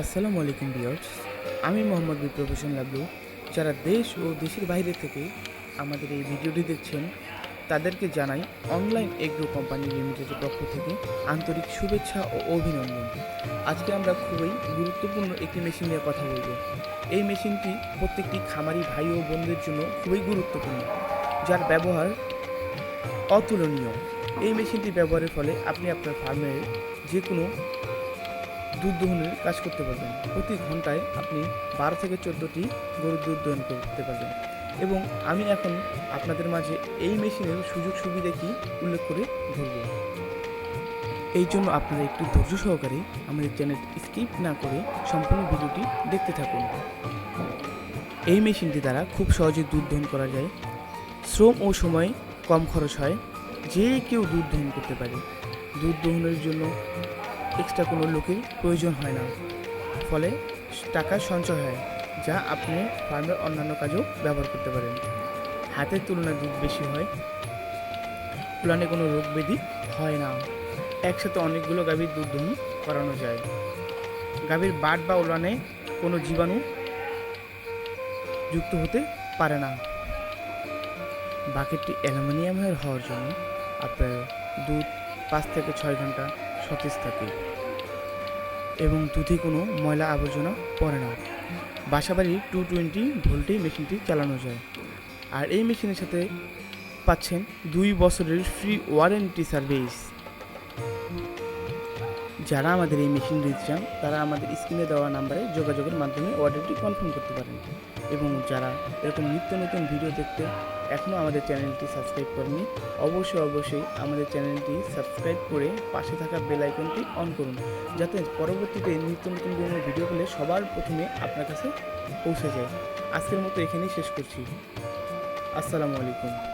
আসসালামু আলাইকুম বিয়ার্স আমি মোহাম্মদ বিপ্লব হোসেন লাবলু। যারা দেশ ও দেশের বাইরে থেকে আমাদের এই ভিডিওটি দেখছেন, তাদেরকে জানাই অনলাইন এগ্রো কোম্পানি লিমিটেডের পক্ষ থেকে আন্তরিক শুভেচ্ছা ও অভিনন্দন। আজকে আমরা খুবই গুরুত্বপূর্ণ একটি মেশিন নিয়ে কথা বলব। এই মেশিনটি প্রত্যেকটি খামারি ভাই ও বোনদের জন্য খুবই গুরুত্বপূর্ণ, যার ব্যবহার অতুলনীয়। এই মেশিনটি ব্যবহারের ফলে আপনি আপনার ফার্মের যে কোনো দুধ দহনের কাজ করতে পারবেন। প্রতি ঘন্টায় আপনি বারো থেকে চোদ্দোটি গরুর দুধ দহন করতে পারবেন। এবং আমি এখন আপনাদের মাঝে এই মেশিনের সুযোগ সুবিধা কি উল্লেখ করে ধরব। এই জন্য আপনারা একটু ধৈর্য সহকারে আমাদের চ্যানেল স্কিপ না করে সম্পূর্ণ ভিডিওটি দেখতে থাকুন। এই মেশিনটি দ্বারা খুব সহজে দুধ দহন করা যায়। শ্রম ও সময় কম খরচ হয়। যে কেউ দুধ দহন করতে পারে। দুধ দহনের জন্য এক্সট্রা কোনো লোকের প্রয়োজন হয় না। ফলে টাকা সঞ্চয় হয়, যা আপনি ফার্মের অন্যান্য কাজেও ব্যবহার করতে পারেন। হাতের তুলনায় দুধ বেশি হয় তুলনায় কোনো রোগ ব্যাধি হয় না। একসাথে অনেকগুলো গাভীর দুধ দহন করানো যায়। গাভীর বাট বা উলানে কোনো জীবাণু যুক্ত হতে পারে না। বাকেটটি অ্যালুমিনিয়ামের হওয়ার জন্য আপনার দুধ পাঁচ থেকে ছয় ঘণ্টা সতেজ থাকে এবং দুধে কোনো ময়লা আবর্জনা পড়ে না। বাসাবাড়ি টু টোয়েন্টি ভোল্টে মেশিনটি চালানো যায়। আর এই মেশিনের সাথে পাচ্ছেন দুই বছরের ফ্রি ওয়ারেন্টি সার্ভিস যারা আমাদের এই মেশিন নিতে চান, তারা আমাদের স্ক্রিনে দেওয়া নাম্বারে যোগাযোগের মাধ্যমে অর্ডারটি কনফার্ম করতে পারেন। এবং যারা এরকম নিত্য নতুন ভিডিও দেখতে এখনও আমাদের চ্যানেলটি সাবস্ক্রাইব করেনি, অবশ্যই অবশ্যই আমাদের চ্যানেলটি সাবস্ক্রাইব করে পাশে থাকা বেল আইকনটি অন করুন, যাতে পরবর্তীতে নিত্য নতুন কোনো ভিডিও পেলে সবার প্রথমে আপনার কাছে পৌঁছে যায়। আজকের মতো এখানেই শেষ করছি। আসসালামু আলাইকুম।